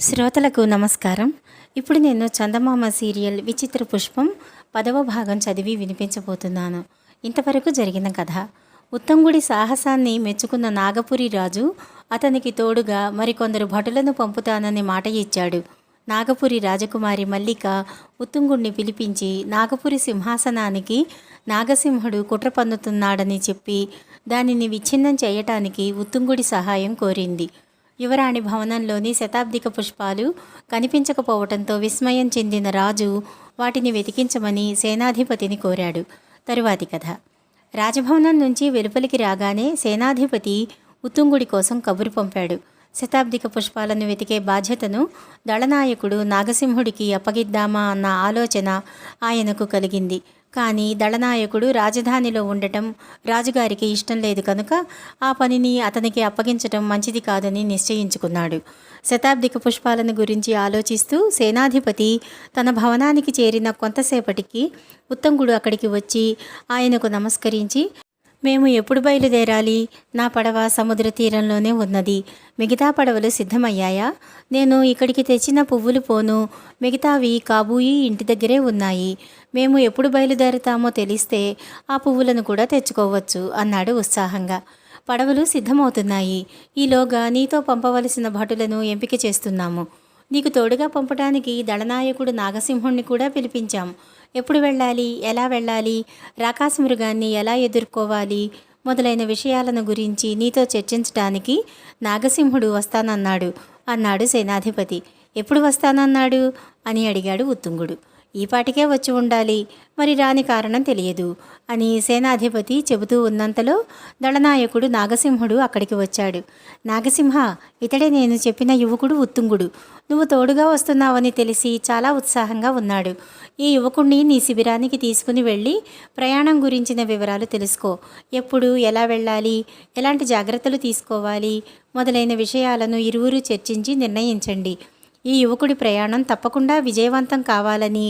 శ్రోతలకు నమస్కారం. ఇప్పుడు నేను చందమామ సీరియల్ విచిత్ర పుష్పం పదవ భాగం చదివి వినిపించబోతున్నాను. ఇంతవరకు జరిగిన కథ. ఉత్తంగుడి సాహసాన్ని మెచ్చుకున్న నాగపురి రాజు అతనికి తోడుగా మరికొందరు భటులను పంపుతానని మాట ఇచ్చాడు. నాగపురి రాజకుమారి మల్లిక ఉత్తుంగుడిని పిలిపించి నాగపురి సింహాసనానికి నాగసింహుడు కుట్ర పన్నుతున్నాడని చెప్పి దానిని విచ్ఛిన్నం చేయటానికి ఉత్తుంగుడి సహాయం కోరింది. యువరాణి భవనంలోని శతాబ్దిక పుష్పాలు కనిపించకపోవటంతో విస్మయం చెందిన రాజు వాటిని వెతికించమని సేనాధిపతిని కోరాడు. తరువాతి కథ. రాజభవనం నుంచి వెలుపలికి రాగానే సేనాధిపతి ఉత్తుంగుడి కోసం కబురు పంపాడు. శతాబ్దిక పుష్పాలను వెతికే బాధ్యతను దళనాయకుడు నాగసింహుడికి అప్పగిద్దామా అన్న ఆలోచన ఆయనకు కలిగింది. కానీ దళనాయకుడు రాజధానిలో ఉండటం రాజుగారికి ఇష్టం లేదు కనుక ఆ పనిని అతనికి అప్పగించటం మంచిది కాదని నిశ్చయించుకున్నాడు. శతాబ్దిక పుష్పాలను గురించి ఆలోచిస్తూ సేనాధిపతి తన భవనానికి చేరిన కొంతసేపటికి ఉత్తంగుడు అక్కడికి వచ్చి ఆయనకు నమస్కరించి మేము ఎప్పుడు బయలుదేరాలి? నా పడవ సముద్ర తీరంలోనే ఉన్నది. మిగతా పడవలు సిద్ధమయ్యాయా? నేను ఇక్కడికి తెచ్చిన పువ్వులు పోను. మిగతావి కాబూయి ఇంటి దగ్గరే ఉన్నాయి. మేము ఎప్పుడు బయలుదేరుతామో తెలిస్తే ఆ పువ్వులను కూడా తెచ్చుకోవచ్చు అన్నాడు ఉత్సాహంగా. పడవలు సిద్ధమవుతున్నాయి. ఈలోగా నీతో పంపవలసిన భటులను ఎంపిక చేస్తున్నాము. నీకు తోడుగా పంపడానికి దళనాయకుడు నాగసింహుణ్ణి కూడా పిలిపించాం. ఎప్పుడు వెళ్ళాలి? ఎలా వెళ్ళాలి? రాకాశ మృగాన్ని ఎలా ఎదుర్కోవాలి? మొదలైన విషయాలను గురించి నీతో చర్చించడానికి నాగసింహుడు వస్తానన్నాడు. అన్నాడు సేనాధిపతి. ఎప్పుడు వస్తానన్నాడు? అని అడిగాడు ఉత్తుంగుడు. ఈపాటికే వచ్చి ఉండాలి. మరి రాని కారణం తెలియదు అని సేనాధిపతి చెబుతూ ఉన్నంతలో దళనాయకుడు నాగసింహుడు అక్కడికి వచ్చాడు. నాగసింహ ఇతడే నేను చెప్పిన యువకుడు ఉత్తుంగుడు. నువ్వు తోడుగా వస్తున్నావని తెలిసి చాలా ఉత్సాహంగా ఉన్నాడు. ఈ యువకుణ్ణి నీ శిబిరానికి తీసుకుని వెళ్ళి ప్రయాణం గురించిన వివరాలు తెలుసుకో. ఎప్పుడు ఎలా వెళ్ళాలి ఎలాంటి జాగ్రత్తలు తీసుకోవాలి మొదలైన విషయాలను ఇరువురు చర్చించి నిర్ణయించండి. ఈ యువకుడి ప్రయాణం తప్పకుండా విజయవంతం కావాలని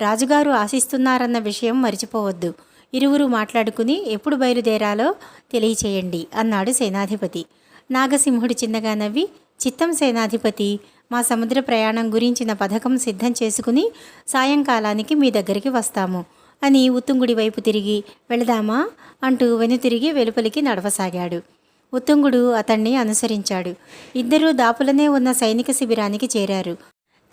రాజుగారు ఆశిస్తున్నారన్న విషయం మర్చిపోవద్దు. ఇరువురు మాట్లాడుకుని ఎప్పుడు బయలుదేరాలో తెలియచేయండి అన్నాడు సేనాధిపతి. నాగసింహుడు చిన్నగా నవ్వి చిత్తం సేనాధిపతి మా సముద్ర ప్రయాణం గురించిన పథకం సిద్ధం చేసుకుని సాయంకాలానికి మీ దగ్గరికి వస్తాము అని ఉత్తుంగుడి వైపు తిరిగి వెళదామా అంటూ వెనుతిరిగి వెలుపలికి నడవసాగాడు. ఉత్తుంగుడు అతన్ని అనుసరించాడు. ఇద్దరూ దాపులనే ఉన్న సైనిక శిబిరానికి చేరారు.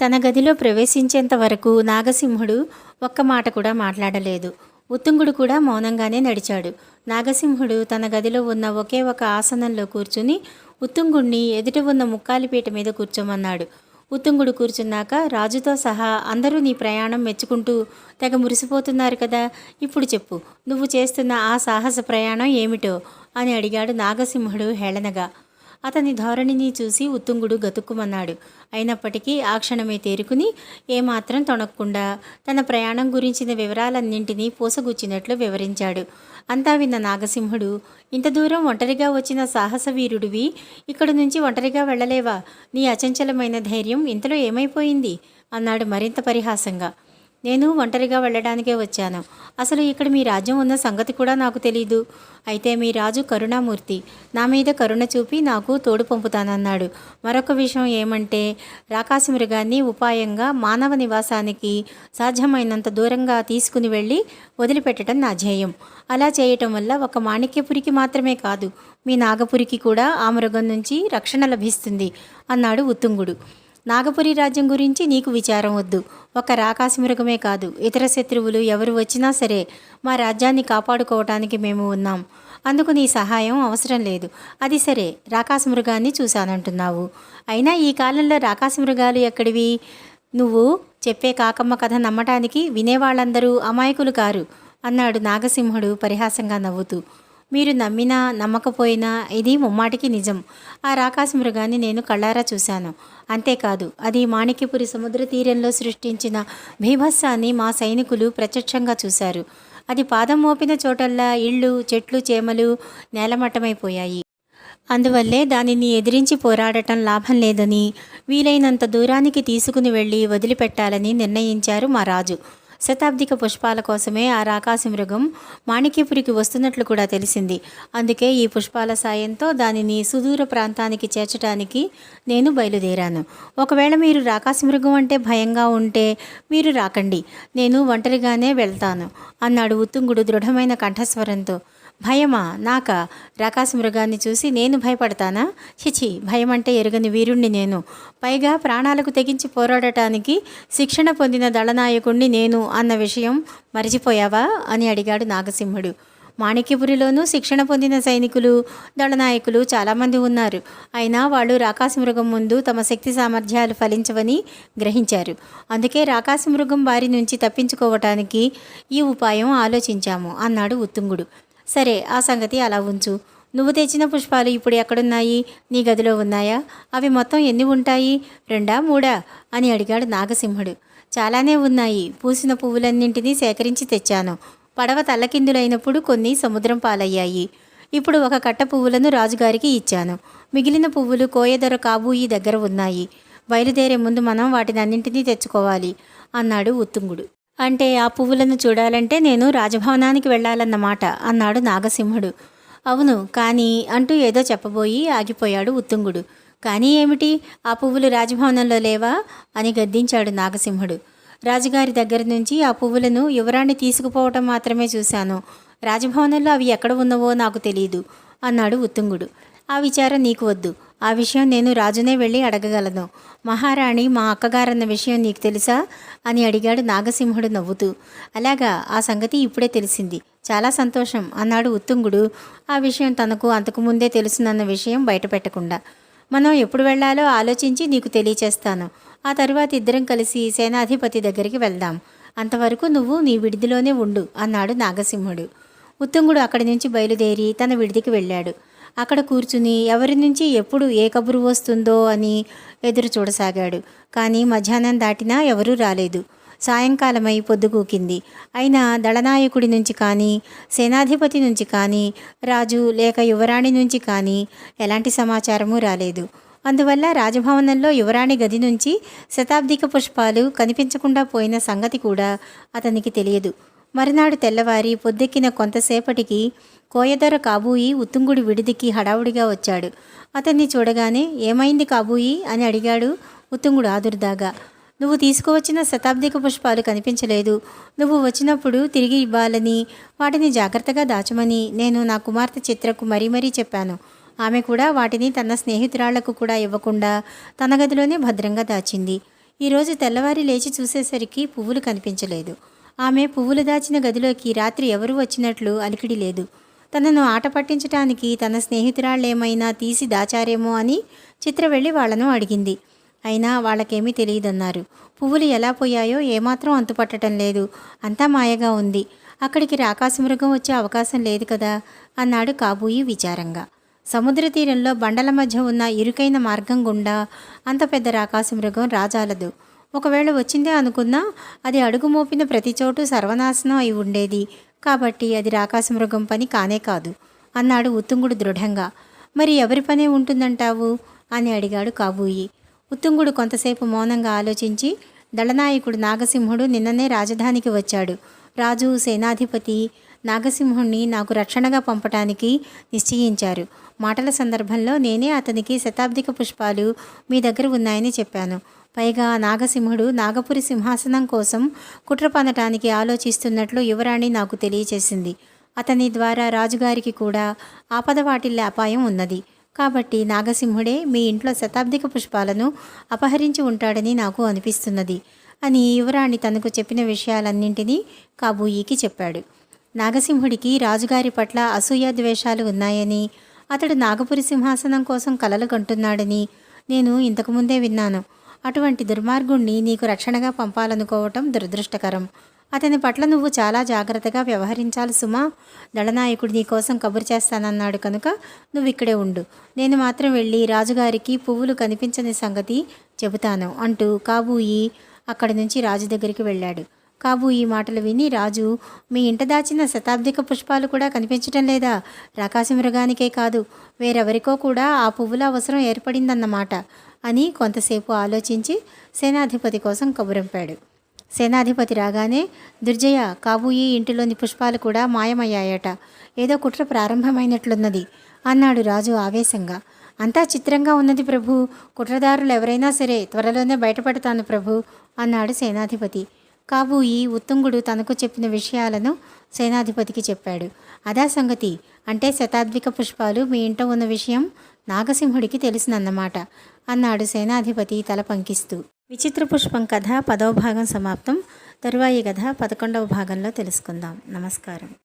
తన గదిలో ప్రవేశించేంత వరకు నాగసింహుడు ఒక్క మాట కూడా మాట్లాడలేదు. ఉత్తుంగుడు కూడా మౌనంగానే నడిచాడు. నాగసింహుడు తన గదిలో ఉన్న ఒకే ఒక ఆసనంలో కూర్చుని ఉత్తుంగుణ్ణి ఎదుట ఉన్న ముక్కాలిపీట మీద కూర్చోమన్నాడు. ఉత్తుంగుడు కూర్చున్నాక రాజుతో సహా అందరూ నీ ప్రయాణం మెచ్చుకుంటూ తెగ మురిసిపోతున్నారు కదా. ఇప్పుడు చెప్పు నువ్వు చేస్తున్న ఆ సాహస ప్రయాణం ఏమిటో? అని అడిగాడు నాగసింహుడు హేళనగా. అతని ధోరణిని చూసి ఉత్తుంగుడు గతుక్కుమన్నాడు. అయినప్పటికీ ఆ క్షణమే తేరుకుని ఏమాత్రం తొణక్కుండా తన ప్రయాణం గురించిన వివరాలన్నింటినీ పూసగుచ్చినట్లు వివరించాడు. అంతా విన్న నాగసింహుడు ఇంత దూరం ఒంటరిగా వచ్చిన సాహస వీరుడివి ఇక్కడి నుంచి ఒంటరిగా వెళ్ళలేవా? నీ అచంచలమైన ధైర్యం ఇంతలో ఏమైపోయింది? అన్నాడు మరింత పరిహాసంగా. నేను ఒంటరిగా వెళ్ళడానికే వచ్చాను. అసలు ఇక్కడ మీ రాజ్యం ఉన్న సంగతి కూడా నాకు తెలీదు. అయితే మీ రాజు కరుణామూర్తి నా మీద కరుణ చూపి నాకు తోడు పంపుతానన్నాడు. మరొక విషయం ఏమంటే రాకాసి మృగాన్ని ఉపాయంగా మానవ నివాసానికి సాధ్యమైనంత దూరంగా తీసుకుని వెళ్ళి వదిలిపెట్టడం నా ధ్యేయం. అలా చేయటం వల్ల ఒక మాణిక్యపురికి మాత్రమే కాదు మీ నాగపురికి కూడా ఆ మృగం నుంచి రక్షణ లభిస్తుంది అన్నాడు ఉత్తుంగుడు. నాగపురి రాజ్యం గురించి నీకు విచారం వద్దు. ఒక రాకాసి మృగమే కాదు. ఇతర శత్రువులు ఎవరు వచ్చినా సరే మా రాజ్యాన్ని కాపాడుకోవటానికి మేము ఉన్నాం. అందుకు నీ సహాయం అవసరం లేదు. అది సరే రాకాసి మృగాన్ని చూశానంటున్నావు. అయినా ఈ కాలంలో రాకాసి మృగాలు ఎక్కడివి? నువ్వు చెప్పే కాకమ్మ కథ నమ్మటానికి వినేవాళ్ళందరూ అమాయకులు కారు అన్నాడు నాగసింహుడు పరిహాసంగా నవ్వుతూ. మీరు నమ్మినా నమ్మకపోయినా ఇది ముమ్మాటికి నిజం. ఆ రాకాసి మృగాన్ని నేను కళ్ళారా చూశాను. అంతేకాదు అది మాణిక్యపురి సముద్ర తీరంలో సృష్టించిన భీభత్సాన్ని మా సైనికులు ప్రత్యక్షంగా చూశారు. అది పాదం మోపిన చోటల్లా ఇళ్ళు చెట్లు చేమలు నేలమట్టమైపోయాయి. అందువల్లే దానిని ఎదిరించి పోరాడటం లాభం లేదని వీలైనంత దూరానికి తీసుకుని వెళ్ళి వదిలిపెట్టాలని నిర్ణయించారు మా రాజు. శతాబ్దిక పుష్పాల కోసమే ఆ రాకాసి మృగం మాణిక్యపురికి వస్తున్నట్లు కూడా తెలిసింది. అందుకే ఈ పుష్పాల సాయంతో దానిని సుదూర ప్రాంతానికి చేర్చడానికి నేను బయలుదేరాను. ఒకవేళ మీరు రాకాసి మృగం అంటే భయంగా ఉంటే మీరు రాకండి. నేను ఒంటరిగానే వెళ్తాను అన్నాడు ఉత్తుంగుడు దృఢమైన కంఠస్వరంతో. భయమా? నాక? రాకాశ మృగాన్ని చూసి నేను భయపడతానా? చిచి భయం అంటే ఎరుగని వీరుణ్ణి నేను. పైగా ప్రాణాలకు తెగించి పోరాడటానికి శిక్షణ పొందిన దళనాయకుణ్ణి నేను అన్న విషయం మరిచిపోయావా? అని అడిగాడు నాగసింహుడు. మాణిక్యపురిలోనూ శిక్షణ పొందిన సైనికులు దళనాయకులు చాలామంది ఉన్నారు. అయినా వాళ్ళు రాకాసి మృగం ముందు తమ శక్తి సామర్థ్యాలు ఫలించవని గ్రహించారు. అందుకే రాకాసి మృగం బారి నుంచి తప్పించుకోవటానికి ఈ ఉపాయం ఆలోచించాము అన్నాడు ఉత్తుంగుడు. సరే ఆ సంగతి అలా ఉంచు. నువ్వు తెచ్చిన పుష్పాలు ఇప్పుడు ఎక్కడున్నాయి? నీ గదిలో ఉన్నాయా? అవి మొత్తం ఎన్ని ఉంటాయి? రెండా మూడా? అని అడిగాడు నాగసింహుడు. చాలానే ఉన్నాయి. పూసిన పువ్వులన్నింటినీ సేకరించి తెచ్చాను. పడవ తల్లకిందులైనప్పుడు కొన్ని సముద్రం పాలయ్యాయి. ఇప్పుడు ఒక కట్ట పువ్వులను రాజుగారికి ఇచ్చాను. మిగిలిన పువ్వులు కోయదొర కాబూయి దగ్గర ఉన్నాయి. బయలుదేరే ముందు మనం వాటిని అన్నింటినీ తెచ్చుకోవాలి అన్నాడు ఉత్తుంగుడు. అంటే ఆ పువ్వులను చూడాలంటే నేను రాజభవనానికి వెళ్ళాలన్నమాట అన్నాడు నాగసింహుడు. అవును కానీ అంటూ ఏదో చెప్పబోయి ఆగిపోయాడు ఉత్తుంగుడు. కానీ ఏమిటి? ఆ పువ్వులు రాజభవనంలో లేవా? అని గద్దించాడు నాగసింహుడు. రాజుగారి దగ్గర నుంచి ఆ పువ్వులను యువరాణి తీసుకుపోవటం మాత్రమే చూశాను. రాజభవనంలో అవి ఎక్కడ ఉన్నవో నాకు తెలియదు అన్నాడు ఉత్తుంగుడు. ఆ విచారం నీకు వద్దు. ఆ విషయం నేను రాజునే వెళ్ళి అడగగలను. మహారాణి మా అక్కగారన్న విషయం నీకు తెలుసా? అని అడిగాడు నాగసింహుడు నవ్వుతూ. అలాగా ఆ సంగతి ఇప్పుడే తెలిసింది. చాలా సంతోషం అన్నాడు ఉత్తుంగుడు. ఆ విషయం తనకు అంతకుముందే తెలుసునన్న విషయం బయటపెట్టకుండా. మనం ఎప్పుడు వెళ్ళాలో ఆలోచించి నీకు తెలియచేస్తాను. ఆ తరువాత ఇద్దరం కలిసి సేనాధిపతి దగ్గరికి వెళ్దాం. అంతవరకు నువ్వు నీ విడిదిలోనే ఉండు అన్నాడు నాగసింహుడు. ఉత్తుంగుడు అక్కడి నుంచి బయలుదేరి తన విడిదికి వెళ్ళాడు. అక్కడ కూర్చుని ఎవరి నుంచి ఎప్పుడు ఏ కబురు వస్తుందో అని ఎదురు చూడసాగాడు. కానీ మధ్యాహ్నం దాటినా ఎవరూ రాలేదు. సాయంకాలమై పొద్దుగూకింది అయినా దళనాయకుడి నుంచి కానీ సేనాధిపతి నుంచి కానీ రాజు లేక యువరాణి నుంచి కానీ ఎలాంటి సమాచారము రాలేదు. అందువల్ల రాజభవనంలో యువరాణి గది నుంచి శతాబ్దిక పుష్పాలు కనిపించకుండా పోయిన సంగతి కూడా అతనికి తెలియదు. మరునాడు తెల్లవారి పొద్దెక్కిన కొంతసేపటికి కోయదొర కాబూయి ఉత్తుంగుడి విడిదికి హడావుడిగా వచ్చాడు. అతన్ని చూడగానే ఏమైంది కాబూయి? అని అడిగాడు ఉత్తుంగుడు ఆదుర్దాగా. నువ్వు తీసుకువచ్చిన శతాబ్దిక పుష్పాలు కనిపించలేదు. నువ్వు వచ్చినప్పుడు తిరిగి ఇవ్వాలని వాటిని జాగ్రత్తగా దాచమని నేను నా కుమార్తె చిత్రకు మరీ మరీ చెప్పాను. ఆమె కూడా వాటిని తన స్నేహితురాళ్ళకు కూడా ఇవ్వకుండా తన గదిలోనే భద్రంగా దాచింది. ఈరోజు తెల్లవారి లేచి చూసేసరికి పువ్వులు కనిపించలేదు. ఆమె పువ్వులు దాచిన గదిలోకి రాత్రి ఎవరు వచ్చినట్లు అలికిడి లేదు. తనను ఆట పట్టించటానికి తన స్నేహితురాళ్ళేమైనా తీసి దాచారేమో అని చిత్ర వెళ్ళి వాళ్ళను అడిగింది. అయినా వాళ్ళకేమీ తెలియదన్నారు. పువ్వులు ఎలా పోయాయో ఏమాత్రం అంతుపట్టడం లేదు. అంతా మాయగా ఉంది. అక్కడికి రాకాశమృగం వచ్చే అవకాశం లేదు కదా అన్నాడు కాబూయి విచారంగా. సముద్ర తీరంలో బండల మధ్య ఉన్న ఇరుకైన మార్గం గుండా అంత పెద్ద రాకాశమృగం రాజాలదు. ఒకవేళ వచ్చిందే అనుకున్నా అది అడుగు మోపిన ప్రతి చోటు సర్వనాశనం అయి ఉండేది. కాబట్టి అది రాకాశమృగం పని కానే కాదు అన్నాడు ఉత్తుంగుడు దృఢంగా. మరి ఎవరి పనే ఉంటుందంటావు? అని అడిగాడు కాబూయి. ఉత్తుంగుడు కొంతసేపు మౌనంగా ఆలోచించి దళనాయకుడు నాగసింహుడు నిన్ననే రాజధానికి వచ్చాడు. రాజు సేనాధిపతి నాగసింహుణ్ణి నాకు రక్షణగా పంపటానికి నిశ్చయించారు. మాటల సందర్భంలో నేనే అతనికి శతాబ్దిక పుష్పాలు మీ దగ్గర ఉన్నాయని చెప్పాను. పైగా నాగసింహుడు నాగపురి సింహాసనం కోసం కుట్ర పనటానికి ఆలోచిస్తున్నట్లు యువరాణి నాకు తెలియచేసింది. అతని ద్వారా రాజుగారికి కూడా ఆపద వాటిల్లే అపాయం ఉన్నది. కాబట్టి నాగసింహుడే మీ ఇంట్లో శతాబ్దిక పుష్పాలను అపహరించి ఉంటాడని నాకు అనిపిస్తున్నది అని యువరాణి తనకు చెప్పిన విషయాలన్నింటినీ కాబూయికి చెప్పాడు. నాగసింహుడికి రాజుగారి పట్ల అసూయ ద్వేషాలు ఉన్నాయని అతడు నాగపురి సింహాసనం కోసం కలలు కంటున్నాడని నేను ఇంతకుముందే విన్నాను. అటువంటి దుర్మార్గుణ్ణి నీకు రక్షణగా పంపాలనుకోవటం దురదృష్టకరం. అతని పట్ల నువ్వు చాలా జాగ్రత్తగా వ్యవహరించాలి సుమా. దళనాయకుడు నీ కోసం కబురు చేస్తానన్నాడు కనుక నువ్వు ఇక్కడే ఉండు. నేను మాత్రం వెళ్ళి రాజుగారికి పువ్వులు కనిపించని సంగతి చెబుతాను అంటూ కాబూయి అక్కడి నుంచి రాజు దగ్గరికి వెళ్ళాడు. కాబు ఈ మాటలు విని రాజు మీ ఇంట దాచిన శతాబ్దిక పుష్పాలు కూడా కనిపించటం లేదా? రాకాసి మృగానికే కాదు వేరెవరికో కూడా ఆ పువ్వుల అవసరం ఏర్పడిందన్నమాట అని కొంతసేపు ఆలోచించి సేనాధిపతి కోసం కబురంపాడు. సేనాధిపతి రాగానే దుర్జయ కాబోయే ఇంటిలోని పుష్పాలు కూడా మాయమయ్యాయట. ఏదో కుట్ర ప్రారంభమైనట్లున్నది అన్నాడు రాజు ఆవేశంగా. అంతా చిత్రంగా ఉన్నది ప్రభు కుట్రదారులు ఎవరైనా సరే త్వరలోనే బయటపడతాను ప్రభు అన్నాడు సేనాధిపతి. కాబూయి ఉత్తుంగుడు తనకు చెప్పిన విషయాలను సేనాధిపతికి చెప్పాడు. అదా సంగతి. అంటే శతాద్విక పుష్పాలు మీ ఇంట ఉన్న విషయం నాగసింహుడికి తెలిసినన్నమాట అన్నాడు సేనాధిపతి తల పంకిస్తూ. విచిత్ర పుష్పం కథ పదవ భాగం సమాప్తం. తరువాయి కథ పదకొండవ భాగంలో తెలుసుకుందాం. నమస్కారం.